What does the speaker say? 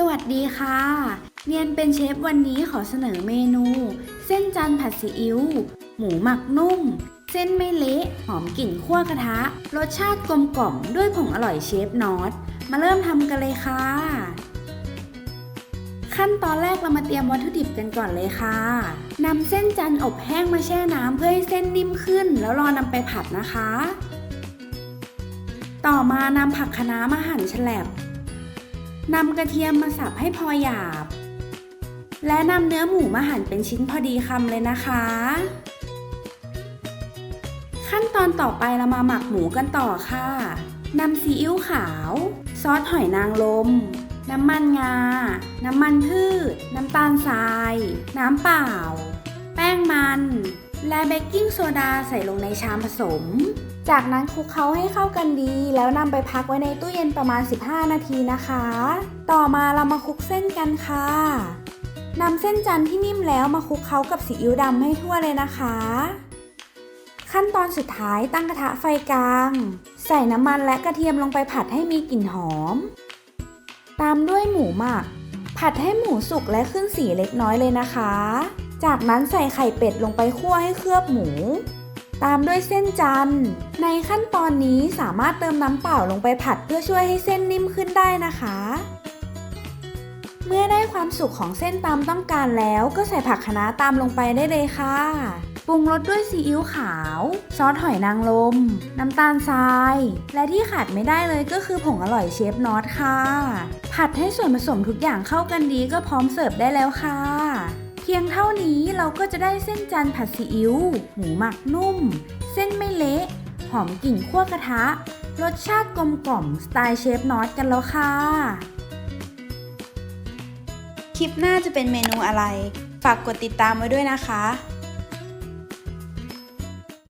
สวัสดีค่ะ เนียนเป็นเชฟวันนี้ขอเสนอเมนู เส้นจันผัดซีอิ๊ว หมูหมักนุ่ม เส้นไม่เละหอมกลิ่นคั่วกระทะ รสชาติกลมกล่อมด้วยผงอร่อยเชฟนอต มาเริ่มทำกันเลยค่ะ ขั้นตอนแรกเรามาเตรียมวัตถุดิบกันก่อนเลยค่ะนำเส้นจันอบแห้งมาแช่น้ำเพื่อให้เส้นนิ่มขึ้น แล้วรอนำไปผัดนะคะ ต่อมานำผักคะน้ามาหั่นแฉลบ นำกระเทียมมาสับให้พอหยาบ และนำเนื้อหมูมาหั่นเป็นชิ้นพอดีคำเลยนะคะ ขั้นตอนต่อไปเรามาหมักหมูกันต่อค่ะนำซีอิ๊วขาว ซอสหอยนางรมน้ำมันงา น้ำมันพืช น้ำตาลทราย น้ำเปล่า และเบกกิ้งโซดาใส่ลงในชามผสม จากนั้นคลุกเคล้าให้เข้ากันดี แล้วนำไปพักไว้ในตู้เย็นประมาณ 15 นาทีนะคะ ต่อมาเรามาคลุกเส้นกันค่ะนำเส้นจันทร์ที่นิ่มแล้วมาคลุกเคล้ากับซีอิ๊วดำให้ทั่วเลยนะคะ ขั้นตอนสุดท้ายตั้งกระทะไฟกลาง ใส่น้ำมันและกระเทียมลงไปผัดให้มีกลิ่นหอม ตามด้วยหมูหมัก ผัดให้หมูสุกและขึ้นสีเล็กน้อยเลยนะคะ จากนั้นใส่ไข่เป็ดลงไปคั่วให้เคลือบหมู ตามด้วยเส้นจันทร์ ในขั้นตอนนี้สามารถเติมน้ำเปล่าลงไปผัดเพื่อช่วยให้เส้นนิ่มขึ้นได้นะคะ เมื่อได้ความสุกของเส้นตามต้องการแล้วก็ใส่ผักคะน้าตามลงไปได้เลยค่ะปรุงรสด้วยซีอิ๊วขาว ซอสหอยนางรมน้ำตาลทราย และที่ขาดไม่ได้เลยก็คือผงอร่อยเชฟน็อตค่ะ ผัดให้ส่วนผสมทุกอย่างเข้ากันดีก็พร้อมเสิร์ฟได้แล้วค่ะ พียงเท่านี้เราก็จะได้เส้นจันทร์ผัดซีอิ๊วหมูหมักนุ่ม เส้นไม่เละหอมกลิ่นขั่วกระทะ รสชาติกลมกล่อมสไตล์เชฟนอตกันแล้วค่ะ คลิปหน้าจะเป็นเมนูอะไร ฝากกดติดตามไว้ด้วยนะคะ